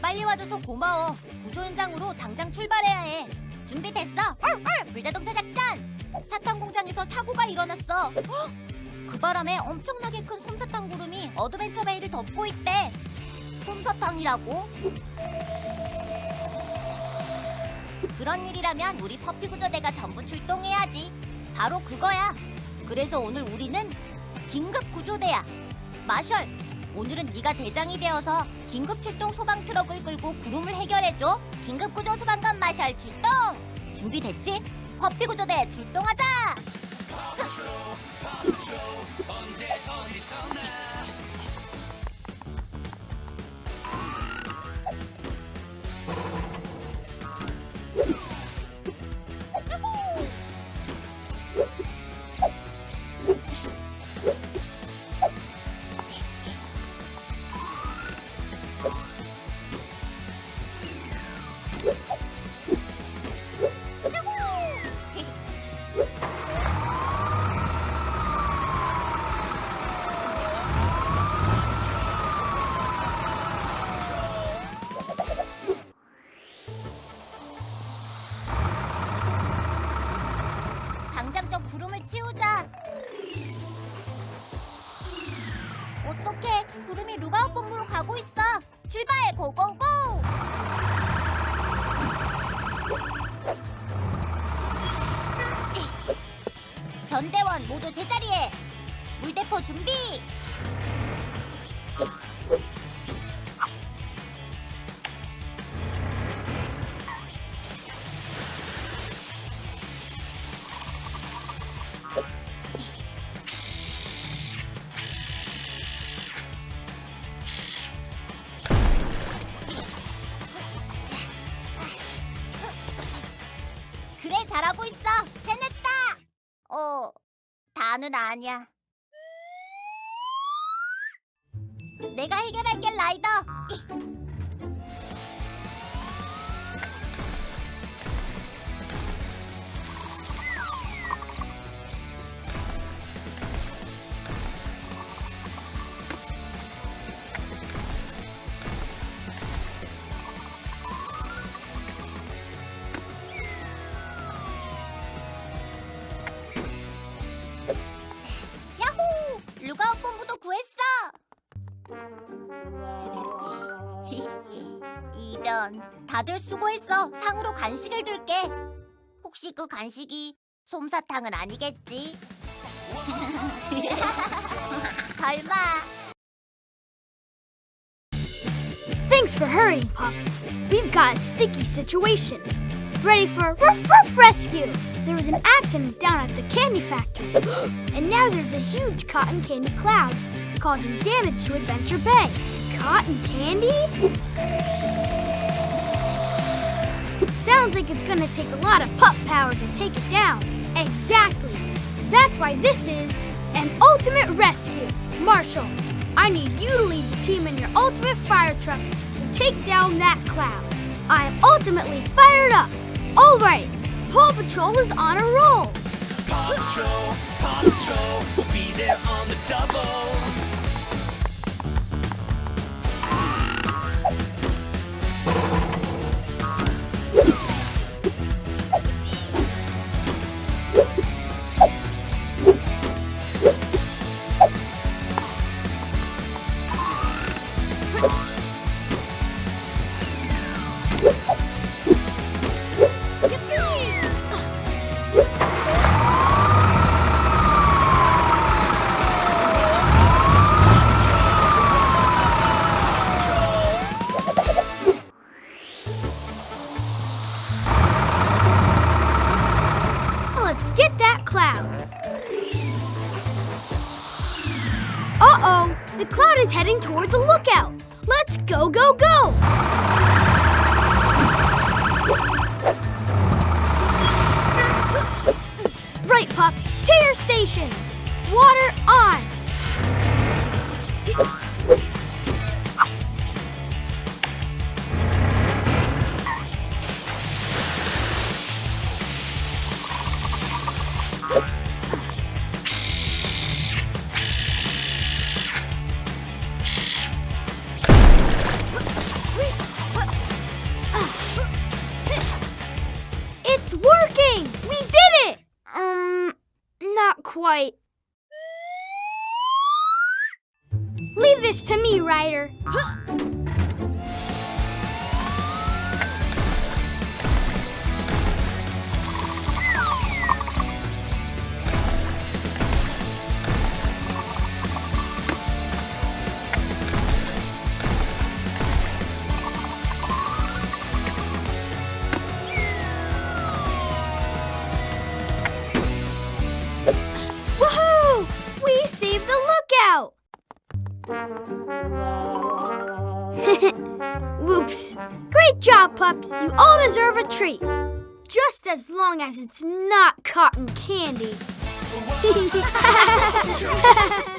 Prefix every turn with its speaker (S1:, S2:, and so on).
S1: 빨리 와줘서 고마워. 구조 현장으로 당장 출발해야 해. 준비됐어? 불자동차 작전. 사탕 공장에서 사고가 일어났어. 헉! 그 바람에 엄청나게 큰 솜사탕 구름이 어드벤처 베이를 덮고 있대. 솜사탕이라고? 그런 일이라면 우리 퍼피 구조대가 전부 출동해야지. 바로 그거야. 그래서 오늘 우리는 긴급 구조대야. 마셜, 오늘은 네가 대장이 되어서 긴급 출동 소방 트럭을 끌고 구름을 해결해줘. 긴급 구조 소방관 마셜 출동. 준비됐지? 퍼피 구조대 출동하자. 당장 저 구름을 치우자. 어떡해? 구름이 루가웃 본부로 가고 있어. 출발! 고고고! 전대원 모두 제자리에. 물대포 준비. 잘하고 있어. 해냈다. 어, 다는 아니야. 내가 해결할게 라이더. 이런 다들 수고했어. 상으로 간식을 줄게. 혹시 그 간식이 솜사탕은 아니겠지? 설마.
S2: Thanks for hurrying, pups. We've got a sticky situation. Ready for ruff ruff rescue. There was an accident down at the candy factory, and now there's a huge cotton candy cloud causing damage to Adventure Bay. Cotton candy? Sounds like it's gonna take a lot of pup power to take it down. Exactly. That's why this is an ultimate rescue. Marshall, I need you to lead the team in your ultimate fire truck and take down that cloud. I am ultimately fired up. All right, Paw Patrol is on a roll.
S3: Paw Patrol, Paw Patrol, we'll be there on the double.
S2: The cloud is heading toward the lookout. Let's go, go, go! Right, pups, to your stations. Water on. white. Leave this to me, Ryder. Huh. Whoops. Great job, pups. You all deserve a treat. Just as long as it's not cotton candy.